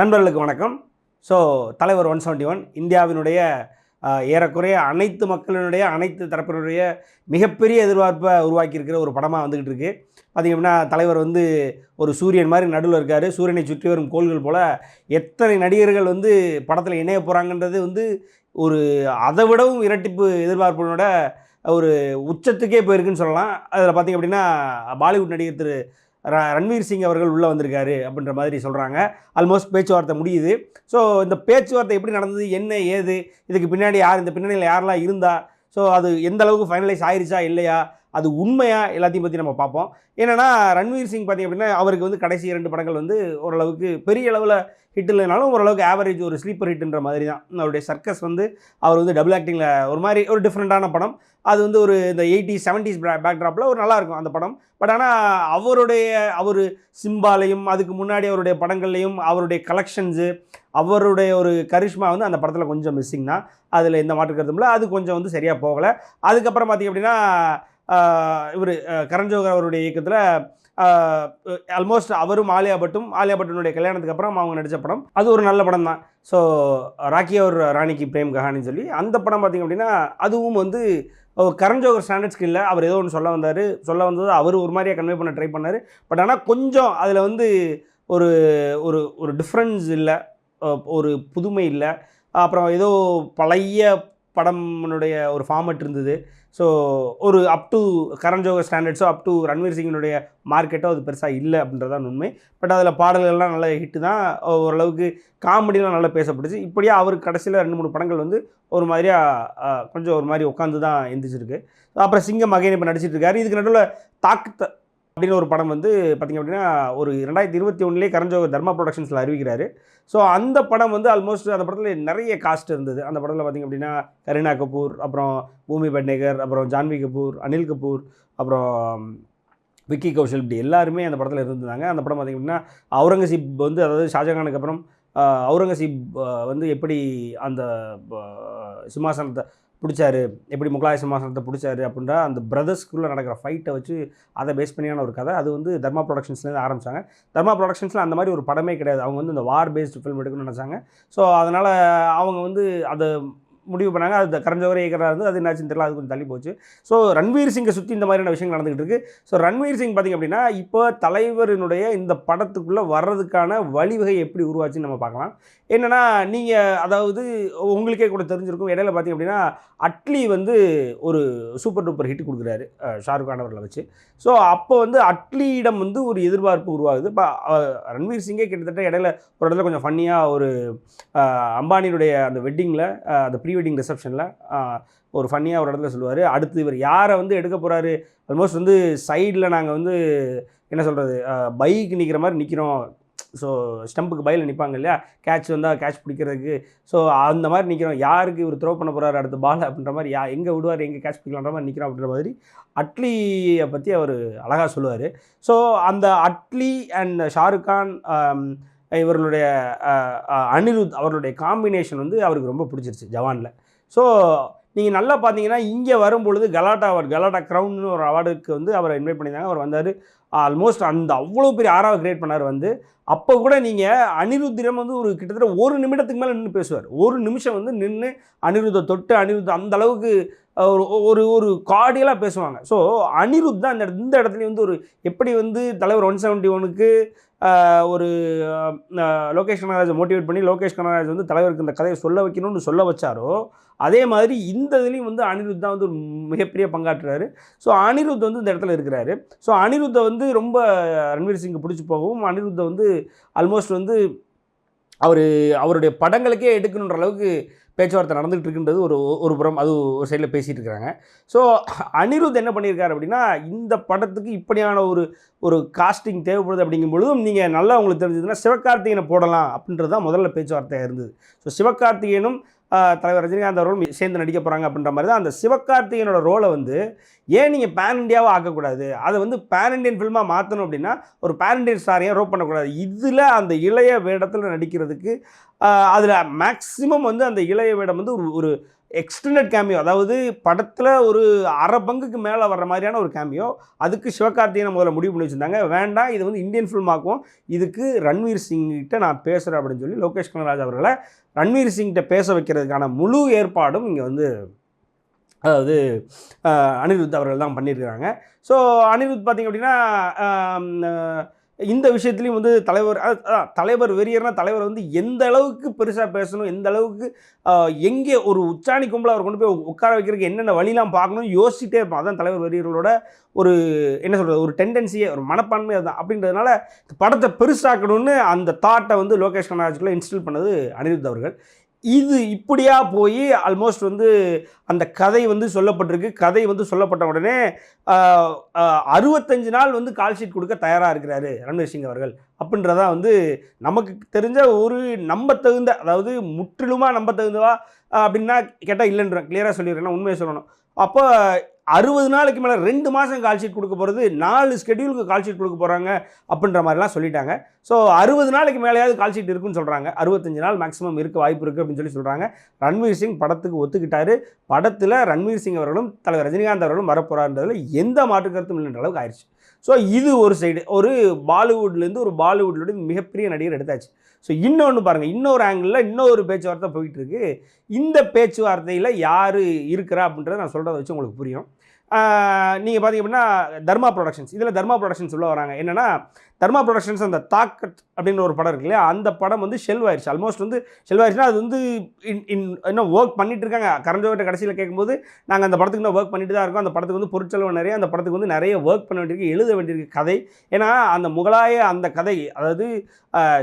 நண்பர்களுக்கு வணக்கம். ஸோ தலைவர் ஒன் செவன்டி ஒன் இந்தியாவினுடைய ஏறக்குறைய அனைத்து மக்களினுடைய அனைத்து தரப்பினுடைய மிகப்பெரிய எதிர்பார்ப்பை உருவாக்கியிருக்கிற ஒரு படமாக வந்துக்கிட்டு இருக்கு. பார்த்திங்க அப்படின்னா தலைவர் வந்து ஒரு சூரியன் மாதிரி நடுவில் இருக்கார். சூரியனை சுற்றி வரும் கோள்கள் போல் எத்தனை நடிகர்கள் வந்து படத்தில் இணைய போகிறாங்கன்றது வந்து ஒரு அதை விடவும் இரட்டிப்பு எதிர்பார்ப்பினோட ஒரு உச்சத்துக்கே போயிருக்குன்னு சொல்லலாம். அதில் பார்த்திங்க அப்படின்னா பாலிவுட் நடிகர் திரு ரன்வீர் சிங் அவர்கள் உள்ளே வந்திருக்காரு அப்படின்ற மாதிரி சொல்கிறாங்க ஆல்மோஸ்ட் பேச்சுவார்த்தை முடியுது. ஸோ இந்த பேச்சுவார்த்தை எப்படி நடந்தது? என்ன ஏது? இதுக்கு பின்னாடி யார் இந்த பின்னணியில் யாரெல்லாம் இருந்தா? ஸோ அது எந்த அளவுக்கு ஃபைனலைஸ் ஆயிருச்சா இல்லையா? அது உண்மையாக எல்லாத்தையும் பற்றி நம்ம பார்ப்போம். என்னன்னா ரன்வீர் சிங் பார்த்திங்க அப்படின்னா அவருக்கு வந்து கடைசி இரண்டு படங்கள் வந்து ஓரளவுக்கு பெரிய அளவில் ஹிட் இல்லைனாலும் ஓரளவுக்கு ஆவரேஜ் ஒரு ஸ்லீப்பர் ஹிட்ன்ற மாதிரி தான். அவருடைய சர்க்கஸ் வந்து அவர் வந்து டபுள் ஆக்டிங்கில் ஒரு மாதிரி ஒரு டிஃப்ரெண்ட்டான படம். அது வந்து ஒரு இந்த எயிட்டி செவன்டிஸ் பேக்ட்ராப்பில் ஒரு நல்லாயிருக்கும் அந்த படம். பட் ஆனால் அவருடைய அவர் சிம்பாலையும் அதுக்கு முன்னாடி அவருடைய படங்கள்லையும் அவருடைய கலெக்ஷன்ஸு அவருடைய ஒரு கரிஷ்மா வந்து அந்த படத்தில் கொஞ்சம் மிஸ்ஸிங் தான். அதில் எந்த மாற்று கருத்தும் இல்லை. அது கொஞ்சம் வந்து சரியாக போகலை. அதுக்கப்புறம் பார்த்திங்க அப்படின்னா இவர் கரண் ஜோகர் அவருடைய இயக்கத்தில் ஆல்மோஸ்ட் அவரும் ஆலியா பட்டும் ஆலியா பட்டனுடைய கல்யாணத்துக்கு அப்புறம் அவங்க நடித்த படம். அது ஒரு நல்ல படம் தான். ஸோ ராக்கி அவர் ராணிக்கு பிரேம் கஹானின்னு சொல்லி அந்த படம் பார்த்திங்க அப்படின்னா அதுவும் வந்து கரண் ஜோகர் ஸ்டாண்டர்ட்ஸ்க்கு இல்லை அவர் ஏதோ ஒன்று சொல்ல வந்தார். சொல்ல வந்தது அவர் ஒரு மாதிரியாக கன்வே பண்ண ட்ரை பண்ணார். பட் ஆனால் கொஞ்சம் அதில் வந்து ஒரு ஒரு ஒரு டிஃப்ரென்ஸ் இல்லை. ஒரு புதுமை இல்லை. அப்புறம் ஏதோ பழைய படம்னுடைய ஒரு ஃபார்மெட் இருந்தது. ஸோ ஒரு அப் டு கரண் ஜோகர் ஸ்டாண்டர்ட்ஸோ அப் டு ரன்வீர் சிங்கினுடைய மார்க்கெட்டோ அது பெருசாக இல்லை அப்படின்றதான் உண்மை. பட் அதில் பாடல்கள்லாம் நல்ல ஹிட்டு தான். ஓரளவுக்கு காமெடிலாம் நல்லா பேசப்பட்டுச்சு. இப்படியே அவருக்கு கடைசியில் ரெண்டு மூணு படங்கள் வந்து ஒரு மாதிரியாக கொஞ்சம் ஒரு மாதிரி உட்காந்து தான் எந்திரிச்சிருக்கு. அப்புறம் சிங்கம் அகைன் இப்போ நடிச்சிட்டு இருக்காரு. இதுக்கு நடுவில் தாக்கத்தை அப்படின்னு ஒரு படம் வந்து பார்த்திங்க அப்படின்னா ஒரு ரெண்டாயிரத்தி இருபத்தி ஒன்றுலேயே கரஞ்சோக தர்மா ப்ரொடக்ஷன்ஸில் அறிவிக்கிறாரு. ஸோ அந்த படம் வந்து ஆல்மோஸ்ட் அந்த படத்தில் நிறைய காஸ்ட் இருந்தது. அந்த படத்தில் பார்த்திங்க அப்படின்னா கரீனா கபூர் அப்புறம் பூமி பட்னேகர் அப்புறம் ஜான்வி கபூர் அனில் கபூர் அப்புறம் விக்கி கௌஷல் இப்படி எல்லாருமே அந்த படத்தில் இருந்திருந்தாங்க. அந்த படம் பார்த்திங்க அப்படின்னா அவுரங்கசீப் வந்து அதாவது ஷாஜகானுக்கு அப்புறம் அவுரங்கசீப் வந்து எப்படி அந்த சிம்மாசனத்தை பிடிச்சாரு. எப்படி முகலாய சிம்மாசனத்தை பிடிச்சாரு அப்படின்ற அந்த பிரதர்ஸ்குள்ளே நடக்கிற ஃபைட்டை வச்சு அதை பேஸ் பண்ணியான ஒரு கதை. அது வந்து தர்மா ப்ரொடக்ஷன்ஸ்லேருந்து ஆரம்பிச்சாங்க. தர்மா ப்ரொடக்ஷன்ஸில் அந்த மாதிரி ஒரு படமே கிடையாது. அவங்க வந்து இந்த வார் பேஸ்டு ஃபில்ம் எடுக்கணும்னு நினச்சாங்க. ஸோ அதனால் அவங்க வந்து அதை முடிவு பண்ணாங்க. அது கரஞ்சவரை இயக்கிறா இருந்து அது என்னாச்சுன்னு தெரியல. அது கொஞ்சம் தள்ளி போச்சு. ஸோ ரன்வீர் சிங்கை சுற்றி இந்த மாதிரியான விஷயங்கள் நடந்துகிட்டு இருக்கு. ஸோ ரன்வீர் சிங் பார்த்திங்க அப்படின்னா இப்போ தலைவரினுடைய இந்த படத்துக்குள்ளே வர்றதுக்கான வழிவகை எப்படி உருவாச்சுன்னு நம்ம பார்க்கலாம். என்னென்னா நீங்கள் அதாவது உங்களுக்கே கூட தெரிஞ்சிருக்கும் இடையில பார்த்திங்க அப்படின்னா அட்லி வந்து ஒரு சூப்பர் டூப்பர் ஹிட் கொடுக்குறாரு ஷாருக் கான் அவர்களை வச்சு. ஸோ அப்போ வந்து அட்லியிடம் வந்து ஒரு எதிர்பார்ப்பு உருவாகுது. இப்போ ரன்வீர் சிங்கே கிட்டத்தட்ட இடையில ஒரு இடத்துல கொஞ்சம் ஃபன்னியாக ஒரு அம்பானியுடைய அந்த வெட்டிங்கில் அந்த ப்ரீ வெட்டிங் ரிசப்ஷனில் ஒரு ஃபன்னியாக ஒரு இடத்துல சொல்லுவார். அடுத்து இவர் யாரை வந்து எடுக்க போகிறாரு ஆல்மோஸ்ட் வந்து சைடில் நாங்கள் வந்து என்ன சொல்கிறது பைக் நிற்கிற மாதிரி நிற்கிறோம் ஸோ ஸ்டம்புக்கு பயில் நிற்பாங்க இல்லையா? கேட்ச் வந்தால் கேட்ச் பிடிக்கிறதுக்கு. ஸோ அந்த மாதிரி நிற்கிறோம் யாருக்கு இவர் த்ரோ பண்ண போகிறாரு அடுத்த பால் அப்படின்ற மாதிரி யா எங்கே விடுவார் எங்கே கேட்ச் பிடிக்கலான்ற மாதிரி நிற்கிறோம் அப்படின்ற மாதிரி அட்லியை பற்றி அவர் அழகாக சொல்லுவார். ஸோ அந்த அட்லி அண்ட் ஷாருக் கான் இவர்களுடைய அனிருத் அவர்களுடைய காம்பினேஷன் வந்து அவருக்கு ரொம்ப பிடிச்சிருச்சு ஜவானில். ஸோ நீங்கள் நல்லா பார்த்தீங்கன்னா இங்கே வரும்பொழுது கலாட்டா அவர் கலாட்டா க்ரௌன்னு ஒரு அவார்டுக்கு வந்து அவரை இன்வைட் பண்ணியிருந்தாங்க. அவர் வந்தார். ஆல்மோஸ்ட் அந்த அவ்வளோ பெரிய ஆறாவை கிரியேட் பண்ணார் வந்து. அப்போ கூட நீங்கள் அனிருத்திரம் வந்து ஒரு கிட்டத்தட்ட ஒரு நிமிடத்துக்கு மேலே நின்று பேசுவார். ஒரு நிமிஷம் வந்து நின்று அனிருத்தை தொட்டு அனிருத்த அந்த அளவுக்கு ஒரு ஒரு ஒரு கார்டியலாக பேசுவாங்க. ஸோ அனிருத் தான் இந்த இந்த இடத்துலையும் வந்து ஒரு எப்படி வந்து தலைவர் ஒன் செவன்ட்டி ஒனுக்கு ஒரு லோகேஷ் கனகராஜை மோட்டிவேட் பண்ணி லோகேஷ் கனகராஜ் வந்து தலைவருக்கு இந்த கதையை சொல்ல வைக்கணும்னு சொல்ல வச்சாரோ அதே மாதிரி இந்த இதுலேயும் வந்து அனிருத் தான் வந்து ஒரு மிகப்பெரிய பங்காற்றுறாரு. ஸோ அனிருத் வந்து இந்த இடத்துல இருக்கிறாரு. ஸோ அனிருத்தை வந்து ரொம்ப ரன்வீர் சிங்க்கு பிடிச்சி போகவும் அனிருத்தை வந்து ஆல்மோஸ்ட் வந்து அவர் அவருடைய படங்களுக்கே எடுக்கணுன்ற அளவுக்கு பேச்சுவார்த்தை நடந்துகிட்டு இருக்குன்றது ஒரு ஒரு புறம் அது ஒரு சைடில் பேசிகிட்டு இருக்கிறாங்க ஸோ அனிருத் என்ன பண்ணியிருக்காரு அப்படின்னா இந்த படத்துக்கு இப்படியான ஒரு ஒரு காஸ்டிங் தேவைப்படுது அப்படிங்கும் பொழுதும் நீங்கள் நல்லா உங்களுக்கு தெரிஞ்சதுன்னா சிவகார்த்திகேயனை போடலாம் அப்படின்றது தான் முதல்ல பேச்சுவார்த்தையாக இருந்தது. ஸோ சிவகார்த்திகேயனும் தலைவர் ரஜினிகாந்த் அவர்களும் சேர்ந்து நடிக்க போகிறாங்க அப்படின்ற மாதிரி தான் அந்த சிவகார்த்திகேயனோட ரோலை வந்து ஏன் நீங்கள் பேன் இண்டியாவாக ஆக்கக்கூடாது? அதை வந்து பேன் இண்டியன் ஃபில்மாக மாற்றணும் அப்படின்னா ஒரு பேன் இண்டியன் ஸ்டாரையும் ரோப் பண்ணக்கூடாது? இதில் அந்த இளைய வேடத்தில் நடிக்கிறதுக்கு அதில் மேக்ஸிமம் வந்து அந்த இளைய வேடம் வந்து ஒரு ஒரு எக்ஸ்டெண்டட் கேமியோ அதாவது படத்தில் ஒரு அரை பங்குக்கு மேலே வர்ற மாதிரியான ஒரு கேமியோ அதுக்கு சிவகார்த்திகேயனை முதல்ல முடிவு பண்ணி வச்சுருந்தாங்க. வேண்டாம் இது வந்து இந்தியன் ஃபில்ம் ஆக்குவோம். இதுக்கு ரன்வீர் சிங்கிட்ட நான் பேசுகிறேன் அப்படின்னு சொல்லி லோகேஷ் கனராஜ் அவர்களை ரன்வீர் சிங்கிட்ட பேச வைக்கிறதுக்கான முழு ஏற்பாடும் இங்கே வந்து அதாவது அனிருத் அவர்கள் தான் பண்ணியிருக்கிறாங்க. ஸோ அனிருத் பார்த்திங்க அப்படின்னா இந்த விஷயத்துலையும் வந்து தலைவர் அதான், தலைவர் வெறியர்னா தலைவர் வந்து எந்த அளவுக்கு பெருசாக பேசணும் எந்த அளவுக்கு எங்கே ஒரு உச்சாணி கும்பலை அவர் கொண்டு போய் உட்கார வைக்கிறதுக்கு என்னென்ன வழிலாம் பார்க்கணும் யோசிச்சுட்டே இருப்பான். அதான் தலைவர் வெறியர்களோட ஒரு என்ன சொல்கிறது ஒரு டெண்டன்சியே ஒரு மனப்பான்மை அதுதான். அப்படின்றதுனால படத்தை பெருசாக்கணும்னு அந்த தாட்டை வந்து லோகேஷ் கனராஜுக்குள்ளே இன்ஸ்டில் பண்ணது அனிருத் அவர்கள். இது இப்படியா போய் ஆல்மோஸ்ட் வந்து அந்த கதை வந்து சொல்லப்பட்டிருக்கு. கதை வந்து சொல்லப்பட்ட உடனே அறுபத்தஞ்சு நாள் வந்து கால் ஷீட் கொடுக்க தயாராக இருக்கிறாரு ரன்வீர் சிங் அவர்கள். அப்படின்றதான் வந்து நமக்கு தெரிஞ்ச ஒரு நம்ப தகுந்த அதாவது முற்றிலுமாக நம்ப தகுந்தவா அப்படின்னா கேட்டால் இல்லைன்றேன் கிளியராக சொல்லிடுறேன் உண்மையை சொல்லணும். அப்போ அறுபது நாளைக்கு மேலே ரெண்டு மாதம் கால் ஷீட் கொடுக்க போகிறது நாலு ஸ்கெடியூலுக்கு கால் ஷீட் கொடுக்க போகிறாங்க அப்படின்ற மாதிரிலாம் சொல்லிட்டாங்க. ஸோ அறுபது நாளைக்கு மேலேயாவது கால் ஷீட் இருக்குன்னு சொல்கிறாங்க அறுபத்தஞ்சு நாள் மேக்ஸிமம் இருக்க வாய்ப்பு இருக்குது அப்படின்னு சொல்லி சொல்கிறாங்க ரன்வீர் சிங் படத்துக்கு ஒத்துக்கிட்டாரு. படத்தில் ரன்வீர் சிங் அவர்களும் தலைவர் ரஜினிகாந்த் அவர்களும் வரப்போறான்றதுல எந்த மாற்று கருத்தும் இல்லைன்ற அளவுக்கு ஆயிடுச்சு ஸோ இது ஒரு சைடு ஒரு பாலிவுட்லேருந்து ஒரு பாலிவுட்லேருந்து மிகப்பெரிய நடிகர் எடுத்தாச்சு. ஸோ இன்னொன்று பாருங்கள் இன்னொரு ஆங்கிளில் இன்னொரு பேச்சுவார்த்தை போயிட்டுருக்கு இந்த பேச்சுவார்த்தையில் யார் இருக்கிறா அப்படின்றத நான் சொல்கிறத வச்சு உங்களுக்கு புரியும். நீங்கள் பார்த்தீங்க அப்படின்னா தர்மா ப்ரொடக்ஷன்ஸ் இதில் தர்மா ப்ரொடக்ஷன்ஸ் உள்ள வராங்க. என்னென்னா தர்மா ப்ரொடக்ஷன்ஸ் அந்த தாக்கத் அப்படின்னு ஒரு படம் இருக்கு இல்லையா அந்த படம் வந்து ஷெல்வ் ஆயிடுச்சு ஆல்மோஸ்ட் வந்து ஷெல்வ் ஆயிடுச்சுன்னா அது வந்து இன் இன் இன்னும் ஒர்க் பண்ணிட்டு இருக்காங்க கரஞ்சோகிட்ட கடைசியில் கேட்கும்போது நாங்கள் அந்த படத்துக்கு இன்னும் ஒர்க் பண்ணிட்டு தான் இருக்கோம். அந்த படத்துக்கு வந்து பொருட்செலவு நிறைய அந்த படத்துக்கு வந்து நிறைய ஒர்க் பண்ண வேண்டியிருக்கு எழுத வேண்டியிருக்கு கதை. ஏன்னா அந்த முகலாய அந்த கதை அதாவது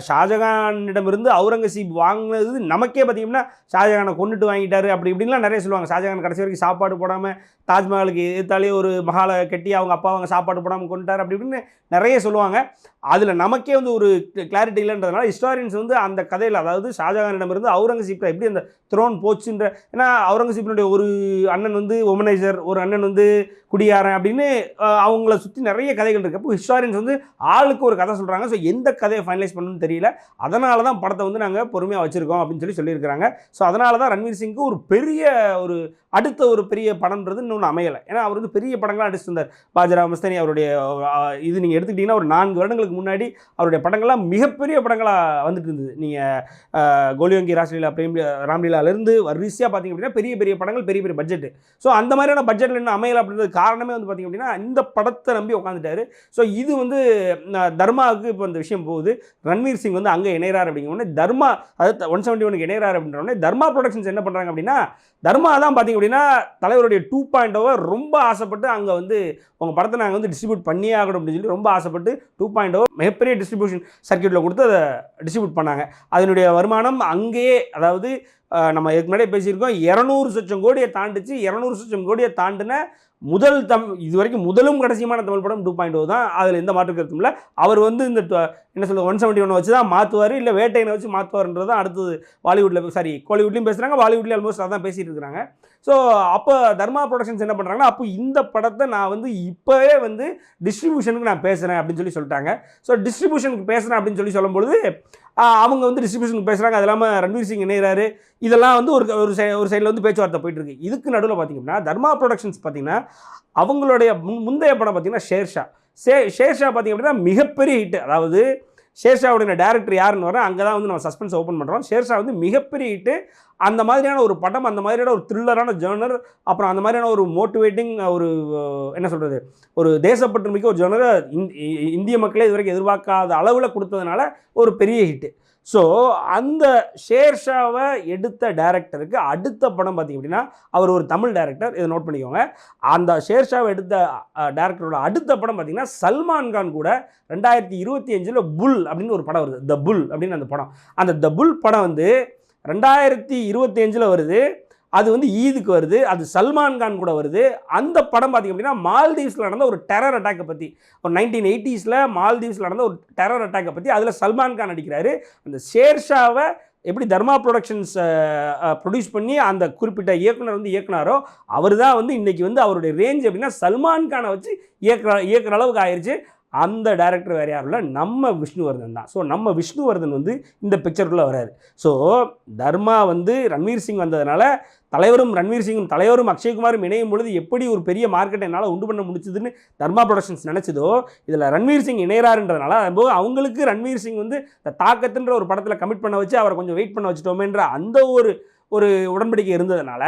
ஷாஜகானிடமிருந்து அவுரங்கசீப் வாங்கினது நமக்கே பார்த்தீங்கன்னா ஷாஜகானை கொண்டுட்டு வாங்கிட்டாரு அப்படி இப்படின்லாம் நிறைய சொல்லுவாங்க. ஷாஜகான் கடைசி வரைக்கும் சாப்பாடு போடாமல் தாஜ்மஹாலுக்கு எதிர்த்தாலே ஒரு மகாலை கட்டி அவங்க அப்பா அவங்க சாப்பாடு போடாமல் கொண்டுட்டார் அப்படி இப்படின்னு நிறைய சொல்லுவாங்க. அதில் நமக்கே வந்து ஒரு கிளாரிட்டி இல்லைன்றதுனால ஹிஸ்டாரியன்ஸ் வந்து அந்த கதையில் அதாவது ஷாஜகானிடமிருந்து அவுரங்கசீப்ல எப்படி அந்த த்ரோன் போச்சுன்ற ஏன்னா அவுரங்கசீப்பினுடைய ஒரு அண்ணன் வந்து ஒமனைசர் ஒரு அண்ணன் வந்து குடியாரன் அப்படின்னு அவங்கள சுற்றி நிறைய கதைகள் இருக்குது அப்போ ஹிஸ்டாரியன்ஸ் வந்து ஆளுக்கு ஒரு கதை சொல்கிறாங்க ஸோ எந்த கதையை ஃபைனலைஸ் பண்ணணும்னு தெரியல. அதனால தான் படத்தை வந்து நாங்கள் பொறுமையாக வச்சுருக்கோம் அப்படின்னு சொல்லி சொல்லியிருக்கிறாங்க. ஸோ அதனால தான் ரன்வீர் சிங்க்கு ஒரு பெரிய ஒரு அடுத்த ஒரு பெரிய படம்ன்றது இன்னொன்று அமையலை. ஏன்னா அவர் வந்து பெரிய படங்களாக அடிச்சிருந்தார் பாஜரா மஸ்தானி அவருடைய இது நீங்கள் எடுத்துக்கிட்டிங்கன்னா ஒரு நான்கு வருடங்களுக்கு முன்னாடி அவருடைய படங்கள்லாம் மிகப்பெரிய படங்களாக வந்துட்டு இருந்தது. நீங்கள் கோலியோங்கி ராஸ்லீலா பிரேம் ராம்லீலாலேருந்து வரிசையாக பார்த்தீங்க அப்படின்னா பெரிய பெரிய படங்கள் பெரிய பெரிய பட்ஜெட்டு ஸோ அந்த மாதிரியான பட்ஜெட்டில் இன்னும் அமையலை அப்படின்றது காரணமே வந்து பார்த்தீங்க அப்படின்னா இந்த படத்தை நம்பி உட்காந்துட்டாரு ஸோ இது வந்து தர்மாவுக்கு இப்போ இந்த விஷயம் போகுது. ரன்வீர் சிங் வந்து அங்கே இணைகிறார் அப்படிங்கிற உடனே தர்மா அதாவது ஒன் செவன்ட்டி ஒனுக்கு இணையறார் அப்படின்ற உடனே தர்மா ப்ரொடக்ஷன்ஸ் என்ன பண்ணுறாங்க அப்படின்னா தர்மா தான் பார்த்திங்க அப்படின்னா தலைவருடைய டூ பாயிண்ட் ஓவர் ரொம்ப ஆசைப்பட்டு அங்கே வந்து உங்கள் படத்தை நாங்கள் வந்து டிஸ்ட்ரிபியூட் பண்ணியே ஆகணும் அப்படின்னு சொல்லி ரொம்ப ஆசைப்பட்டு டூ பாயிண்ட் ஓவர் மிகப்பெரிய டிஸ்ட்ரிபியூஷன் சர்க்கியூட்டில் கொடுத்து அதை டிஸ்ட்ரிபியூட் பண்ணாங்க. அதனுடைய வருமானம் அங்கேயே அதாவது நம்ம இதுக்கு முன்னாடியே பேசியிருக்கோம் இரநூறு லட்சம் கோடியை தாண்டிச்சு. இரநூறு லட்சம் கோடியை தாண்டின முதல் தம் இது வரைக்கும் முதலும் கடைசியமான தமிழ் படம் டூ பாயிண்ட் ஓ தான். அதில் எந்த மாற்று கருத்தும் இல்லை. அவர் வந்து இந்த ட- என்ன சொல்ல ஒன் செவன்ட்டி ஒன் வச்சு தான் மாற்றுவார் இல்லை வேட்டையனை வச்சு மாற்றுவார்ன்றது தான் அடுத்தது பாலிவுட்டில் சாரி கோலிவுட்லேயும் பேசுகிறாங்க பாலிவுட்லேயும் ஆல்மோஸ்ட் அதான் பேசிகிட்டு இருக்கிறாங்க. ஸோ அப்போ தர்மா ப்ரொடக்ஷன்ஸ் என்ன பண்ணுறாங்கன்னா அப்போ இந்த படத்தை நான் வந்து இப்போவே வந்து டிஸ்ட்ரிபியூஷனுக்கு நான் பேசுகிறேன் அப்படின்னு சொல்லி சொல்லிட்டாங்க. ஸோ டிஸ்ட்ரிபியூஷனுக்கு பேசுகிறேன் அப்படின்னு சொல்லி சொல்லும்பொழுது அவங்க வந்து டிஸ்ட்ரிபியூஷனுக்கு பேசுகிறாங்க அது இல்லாமல் ரன்வீர் சிங் இணைகிறாரு இதெல்லாம் வந்து ஒரு ஒரு சை ஒரு சைடில் வந்து பேச்சுவார்த்தை போயிட்டுருக்கு இதுக்கு நடுவில் பார்த்தீங்கன்னா தர்மா ப்ரொடக்ஷன்ஸ் பார்த்தீங்கன்னா அவங்களுடைய முன்- முந்தைய படம் பார்த்தீங்கன்னா ஷேர்ஷா. ஷே ஷேர்ஷா பார்த்தீங்க அப்படின்னா மிகப்பெரிய ஹிட் அதாவது ஷேர்ஷாவுடைய டேரக்டர் யாருன்னு வர அங்கே தான் வந்து நம்ம சஸ்பென்ஸ் ஓப்பன் பண்ணுறோம் ஷேர்ஷா வந்து மிகப்பெரிய ஹிட்டு அந்த மாதிரியான ஒரு படம் அந்த மாதிரியான ஒரு த்ரில்லரான ஜேர்னர் அப்புறம் அந்த மாதிரியான ஒரு மோட்டிவேட்டிங் ஒரு என்ன சொல்கிறது ஒரு தேசப்பற்று மிக்க ஒரு ஜேர்னரை இந்திய மக்களே இது வரைக்கும் எதிர்பார்க்காத அளவில் கொடுத்ததுனால ஒரு பெரிய ஹிட்டு ஸோ அந்த ஷேர்ஷாவை எடுத்த டேரக்டருக்கு அடுத்த படம் பார்த்தீங்க அப்படின்னா அவர் ஒரு தமிழ் டேரக்டர் இதை நோட் பண்ணிக்கோங்க. அந்த ஷேர்ஷாவை எடுத்த டேரக்டரோட அடுத்த படம் பார்த்தீங்கன்னா சல்மான் கான் கூட ரெண்டாயிரத்தி இருபத்தி அஞ்சில் புல் அப்படின்னு ஒரு படம் வருது. த புல் அப்படின்னு அந்த படம். அந்த த புல் படம் வந்து ரெண்டாயிரத்தி இருபத்தி அஞ்சில் வருது. அது வந்து ஈதுக்கு வருது அது சல்மான் கான் கூட வருது. அந்த படம் பார்த்திங்க அப்படின்னா மால்தீவ்ஸில் நடந்த ஒரு டெரர் அட்டாக்கை பற்றி ஒரு நைன்டீன் எயிட்டிஸில் மால்தீவ்ஸில் நடந்த ஒரு டெரர் அட்டாக்கை பற்றி அதில் சல்மான் கான் நடிக்கிறாரு. அந்த ஷேர்ஷாவை எப்படி தர்மா ப்ரொடக்ஷன்ஸ் ப்ரொடியூஸ் பண்ணி அந்த குறிப்பிட்ட இயக்குனர் வந்து இயக்குனாரோ அவர் தான் வந்து இன்றைக்கி வந்து அவருடைய ரேஞ்ச் அப்படின்னா சல்மான் கானை வச்சு இயக்குற இயக்குற அளவுக்கு ஆயிடுச்சு அந்த டேரக்டர் வேறு யாரும் இல்லை நம்ம விஷ்ணுவர்தன் தான். ஸோ நம்ம விஷ்ணுவர்தன் வந்து இந்த பிக்சருக்குள்ளே வராரு ஸோ தர்மா வந்து ரன்வீர் சிங் வந்ததுனால தலைவரும் ரன்வீர் சிங்கும் தலைவரும் அக்ஷய்குமாரும் இணையும் பொழுது எப்படி ஒரு பெரிய மார்க்கெட்டை என்னால் உண்டு பண்ண முடிச்சதுன்னு தர்மா ப்ரொடக்ஷன்ஸ் நினச்சதோ இதில் ரன்வீர் சிங் இணையறாருன்றதுனால அதுபோக அவங்களுக்கு ரன்வீர் சிங் வந்து இந்த தாக்கத்துன்ற ஒரு படத்தில் கமிட் பண்ண வச்சு அவரை கொஞ்சம் வெயிட் பண்ண வச்சுட்டோமேன்ற அந்த ஒரு ஒரு உடன்படிக்கை இருந்ததுனால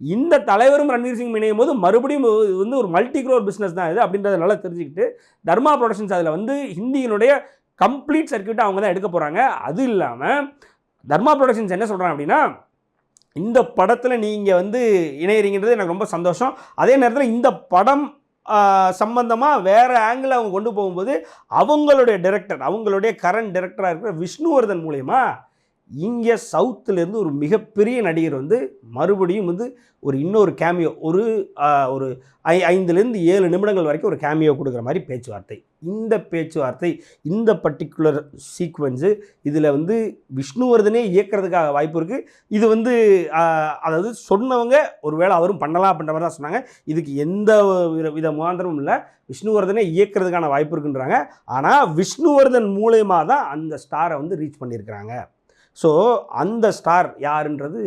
இந்த தலைவரும் ரன்வீர் சிங் இணையும் போது மறுபடியும் இது வந்து ஒரு மல்டி க்ரோர் பிஸ்னஸ் தான் இது அப்படின்றத நல்லா தெரிஞ்சுக்கிட்டு தர்மா ப்ரொடக்ஷன்ஸ் அதில் வந்து ஹிந்தியினுடைய கம்ப்ளீட் சர்க்கியூட்டை அவங்க தான் எடுக்க போகிறாங்க அது இல்லாமல் தர்மா ப்ரொடக்ஷன்ஸ் என்ன சொல்கிறாங்க அப்படின்னா இந்த படத்தில் நீங்கள் வந்து இணையிறீங்கிறது எனக்கு ரொம்ப சந்தோஷம். அதே நேரத்தில் இந்த படம் சம்பந்தமாக வேறு ஆங்கிள் அவங்க கொண்டு போகும்போது அவங்களுடைய டைரக்டர் அவங்களுடைய கரண்ட் டைரக்டராக இருக்கிற விஷ்ணுவர்தன் மூலயமா இங்கே சவுத்துலேருந்து ஒரு மிகப்பெரிய நடிகர் வந்து மறுபடியும் வந்து ஒரு இன்னொரு கேமியோ ஒரு ஒரு ஐ ஐந்துலேருந்து ஏழு நிமிடங்கள் வரைக்கும் ஒரு கேமியோ கொடுக்குற மாதிரி பேச்சுவார்த்தை. இந்த பேச்சுவார்த்தை இந்த பர்டிகுலர் சீக்வன்ஸு இதில் வந்து விஷ்ணுவர்தனே இயக்கிறதுக்காக வாய்ப்பு இருக்குது இது வந்து அதாவது சொன்னவங்க ஒருவேளை அவரும் பண்ணலாம் அப்படின்ற மாதிரி தான் சொன்னாங்க. இதுக்கு எந்த வித வித முகாந்திரமும் இல்லை. விஷ்ணுவர்தனே இயக்கிறதுக்கான வாய்ப்பு இருக்குன்றாங்க. ஆனால் விஷ்ணுவர்தன் மூலயமா தான் அந்த ஸ்டாரை வந்து ரீச் பண்ணியிருக்கிறாங்க. ஸோ அந்த ஸ்டார் யாருன்றது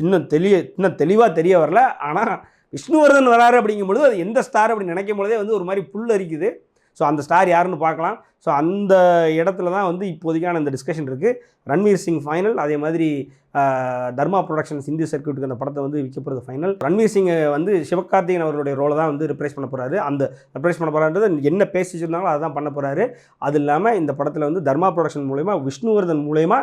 இன்னும் தெளிய இன்னும் தெளிவாக தெரிய வரல. ஆனால் விஷ்ணுவர்தன் வராரு அப்படிங்கும்பொழுது அது எந்த ஸ்டார் அப்படின்னு நினைக்கும் பொழுதே வந்து ஒரு மாதிரி புல் அரிக்குது. ஸோ அந்த ஸ்டார் யாருன்னு பார்க்கலாம். ஸோ அந்த இடத்துல தான் வந்து இப்போதைக்கான இந்த டிஸ்கஷன் இருக்குது ரன்வீர் சிங் ஃபைனல் அதே மாதிரி தர்மா ப்ரொடக்ஷன்ஸ் இந்திய சர்க்கியூட்டுக்கு அந்த படத்தை வந்து விற்க போகிறது ஃபைனல் ரன்வீர் சிங் வந்து சிவகார்த்திகேயன் அவர்களுடைய ரோலை தான் வந்து ரிப்ளேஸ் பண்ண போகிறாரு அந்த ரிப்ரேஸ் பண்ண போகிறான்றது என்ன பேசி அதை அதான் பண்ண போகிறாரு அது இல்லாமல் இந்த படத்தில் வந்து தர்மா ப்ரொடக்ஷன் மூலயமா விஷ்ணுவர்தன் மூலயமா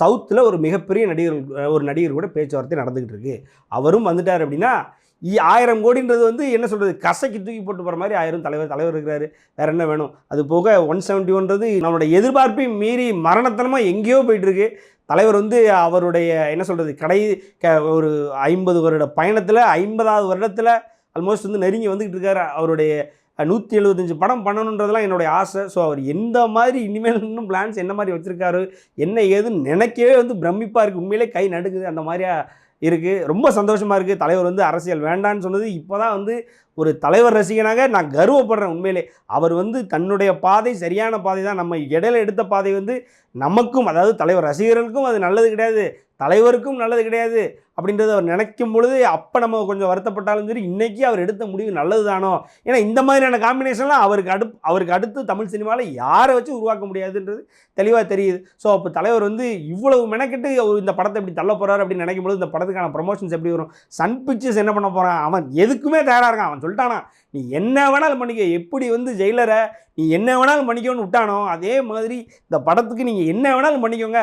சவுத்தில் ஒரு மிகப்பெரிய நடிகர் ஒரு நடிகர் கூட பேச்சுவார்த்தை நடந்துக்கிட்டு இருக்கு. அவரும் வந்துட்டார் அப்படின்னா இ- ஆயிரம் கோடின்றது வந்து என்ன சொல்கிறது கசைக்கு தூக்கி போட்டு போகிற மாதிரி ஆயிரம். தலைவர் தலைவர் இருக்கிறாரு. வேறு என்ன வேணும்? அது போக ஒன் செவன்ட்டி ஒன்றது நம்மளோட எதிர்பார்ப்பையும் மீறி மரணத்தனமாக எங்கேயோ போயிட்டுருக்கு தலைவர் வந்து அவருடைய என்ன சொல்கிறது கடை க ஒரு ஐம்பது வருட பயணத்தில் ஐம்பதாவது வருடத்தில் ஆல்மோஸ்ட் வந்து நெருங்கி வந்துக்கிட்டு இருக்காரு. அவருடைய நூற்றி எழுபத்தஞ்சு படம் பண்ணணுன்றதெல்லாம் என்னுடைய ஆசை. ஸோ அவர் எந்த மாதிரி இனிமேல் இன்னும் பிளான்ஸ் என்ன மாதிரி வச்சுருக்காரு என்ன ஏதுன்னு நினைக்கவே வந்து பிரமிப்பாக இருக்குது உண்மையிலே கை நடுக்குது அந்த மாதிரியா இருக்குது ரொம்ப சந்தோஷமாக இருக்குது தலைவர் வந்து அரசியல் வேண்டான்னு சொன்னது இப்போ தான் வந்து ஒரு தலைவர் ரசிகனாக நான் கர்வப்படுறேன் உண்மையிலே. அவர் வந்து தன்னுடைய பாதை சரியான பாதை தான். நம்ம இடையில எடுத்த பாதை வந்து நமக்கும் அதாவது தலைவர் ரசிகர்களுக்கும் அது நல்லது கிடையாது. தலைவருக்கும் நல்லது கிடையாது. அப்படின்றத அவர் நினைக்கும் பொழுது அப்போ நம்ம கொஞ்சம் வருத்தப்பட்டாலும் சரி இன்றைக்கி அவர் எடுத்த முடிவு நல்லது தானோ ஏன்னா இந்த மாதிரியான காம்பினேஷன்லாம் அவருக்கு அடு அவருக்கு அடுத்து தமிழ் சினிமாவில் யாரை வச்சு உருவாக்க முடியாதுன்றது தெளிவாக தெரியுது. ஸோ அப்போ தலைவர் வந்து இவ்வளவு மெனக்கெட்டு அவர் இந்த படத்தை இப்படி தள்ள போகிறார் அப்படின்னு நினைக்கும் பொழுது இந்த படத்துக்கான ப்ரொமோஷன்ஸ் எப்படி வரும்? சன் பிக்சர்ஸ் என்ன பண்ண போகிறான் அவன் எதுக்குமே தயாராக இருக்கான். அவன் சொல்லிட்டானா நீ என்ன வேணாலும் பண்ணிக்க. எப்படி வந்து ஜெயிலரை நீ என்ன வேணாலும் பண்ணிக்கோன்னு விட்டானோ அதே மாதிரி இந்த படத்துக்கு நீங்கள் என்ன வேணாலும் பண்ணிக்கோங்க.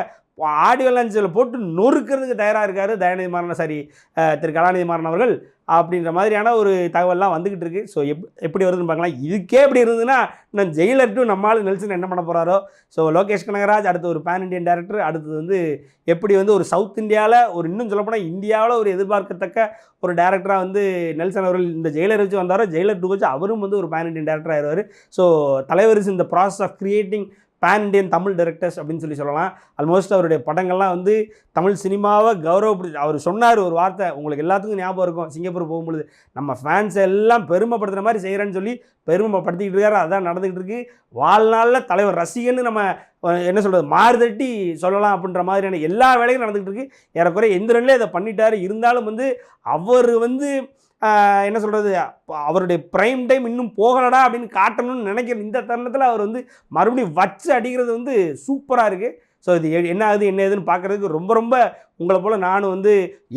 ஆடியோ லஞ்சில் போட்டு நொறுக்கிறதுக்கு தயாராக இருக்கார் தயாநிதி மாறன் சாரி திரு கலாநிதி மாறன் அவர்கள் அப்படின்ற மாதிரியான ஒரு தகவல்லாம் வந்துக்கிட்டு இருக்கு. ஸோ எப் எப்படி வருதுன்னு பார்க்கலாம். இதுக்கே எப்படி இருந்ததுன்னா நான் ஜெயிலர் டு நம்மளால் நெல்சன் என்ன பண்ண போகிறாரோ ஸோ லோகேஷ் கனகராஜ் அடுத்து ஒரு பேன் இண்டியன் டேரக்டர் அடுத்தது வந்து எப்படி வந்து ஒரு சவுத் இந்தியாவில் ஒரு இன்னும் சொல்லப்போனால் இந்தியாவில் ஒரு எதிர்பார்க்கத்தக்க ஒரு டேரக்டராக வந்து நெல்சன் அவர்கள் இந்த ஜெயிலர் வச்சு வந்தாரோ ஜெயிலர் டூ வச்சு அவரும் வந்து ஒரு பேன் இண்டியன் டேரக்டர் ஆயிடுவார். ஸோ தலைவர் இஸ் இந்த process of creating pan Indian Tamil directors அப்படின்னு சொல்லி சொல்லலாம். ஆல்மோஸ்ட் அவருடைய படங்கள்லாம் வந்து தமிழ் சினிமாவை கௌரவப்படுத்தி அவர் சொன்னார் ஒரு வார்த்தை உங்களுக்கு எல்லாத்துக்கும் ஞாபகம் இருக்கும். சிங்கப்பூர் போகும்பொழுது நம்ம ஃபேன்ஸ் எல்லாம் பெருமைப்படுத்துகிற மாதிரி செய்கிறேன்னு சொல்லி பெருமைப்படுத்திக்கிட்டு இருக்காரு. அதான் நடந்துக்கிட்டு இருக்கு. வாழ்நாளில் தலைவர் ரசிகன்னு நம்ம என்ன சொல்கிறது மாறுதட்டி சொல்லலாம் அப்படின்ற மாதிரியான எல்லா வேலையும் நடந்துக்கிட்டு இருக்கு. ஏறக்குறைய எந்திரன்லேயே அதை பண்ணிட்டார். இருந்தாலும் வந்து அவர் வந்து என்ன சொல்கிறது அவருடைய ப்ரைம் டைம் இன்னும் போகலடா அப்படின்னு காட்டணும்னு நினைக்கிற இந்த தருணத்தில் அவர் வந்து மறுபடியும் வச்சு அடிக்கிறது வந்து சூப்பராக இருக்குது ஸோ இது என்ன ஆகுது என்ன ஏதுன்னு பார்க்குறதுக்கு ரொம்ப ரொம்ப உங்களை போல் நானும் வந்து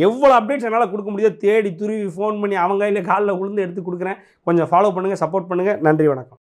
எவ்வளோ அப்டேட்ஸ் என்னால் கொடுக்க முடியுதோ தேடி துருவி ஃபோன் பண்ணி அவங்க கையில் காலில் விழுந்து எடுத்து கொடுக்குறேன். கொஞ்சம் ஃபாலோ பண்ணுங்கள் சப்போர்ட் பண்ணுங்கள் நன்றி வணக்கம்.